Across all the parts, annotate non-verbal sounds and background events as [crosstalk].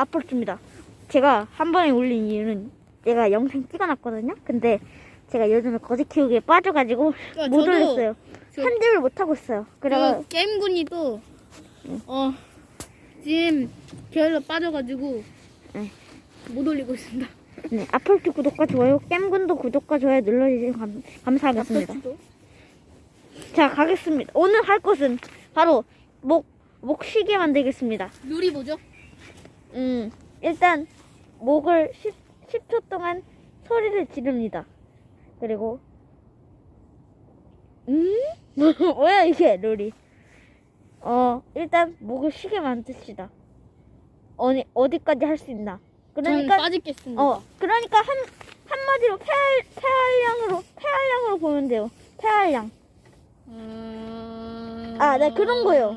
아폴트입니다. 제가 한 번에 올린 이유는 제가 영상 찍어놨거든요. 근데 제가 요즘에 거지 키우기에 빠져가지고 야, 못 저도 올렸어요. 저- 편집을 못 하고 있어요. 그래가 그 게임군이도 어 지금 게을러 빠져가지고 네. 못 올리고 있습니다. 네, 아폴트 구독과 좋아요, 겜군도 구독과 좋아요 눌러주시면 감, 감사하겠습니다. 아파트도. 자, 가겠습니다. 오늘 할 것은 바로 목, 목 쉬게 만들겠습니다. 룰이 뭐죠? 음, 일단 목을 10, 10초 동안 소리를 지릅니다. 그리고 음? [laughs] 뭐야 이게 룰이? 어, 일단 목을 쉬게 만듭시다. 어디 어디까지 할 수 있나? 그러니까 빠지겠습니다. 어, 그러니까 한 한마디로 폐활 폐활량으로 폐활량으로 보면 돼요. 폐활량. 음... 아, 네, 그런 거요.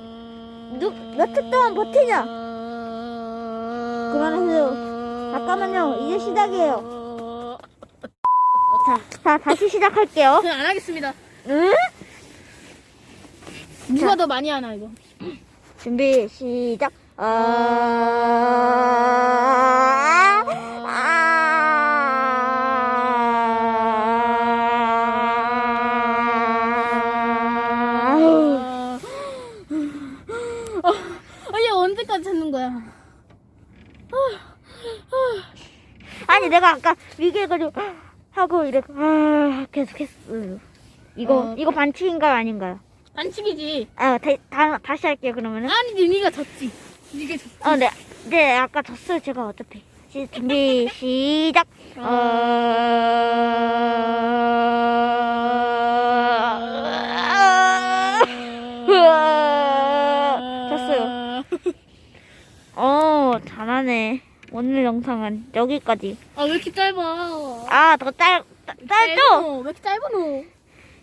누- 몇초 동안 버티냐? 그만하세요. 잠깐만요. 이제 시작이에요. 자, 자 다시 시작할게요. 저는 안 하겠습니다. 응? 누가 더 많이 하나 이거? 준비 시작. 아, 아. 아, 얘 언제까지 찾는 거야? 아니 내가 아까 위기해가지고 하고 이렇게 아 계속했어. 이거 어. 이거 반칙인가요 아닌가요? 반칙이지. 아 다, 다, 다시 할게요 그러면은. 아니, 네가 졌지. 네가 졌지. 어, 네, 네, 아까 졌어요, 제가 어차피. 시, 준비, 시작. 어... 졌어요. [laughs] 어, 잘하네. 오늘 영상은 여기까지. 아, 왜 이렇게 짧아? 아, 더 짧, 짧- 짧죠? 짧어. 왜 이렇게 짧아, 너?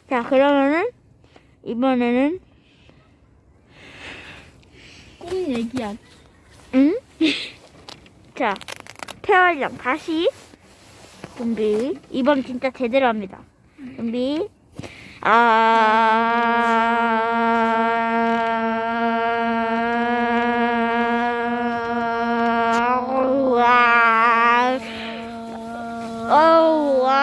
자, 그러면은, 이번에는, 꿈 얘기야. 응? [laughs] 자, 태활량 다시. 준비. 이번 진짜 제대로 합니다. 준비. 아.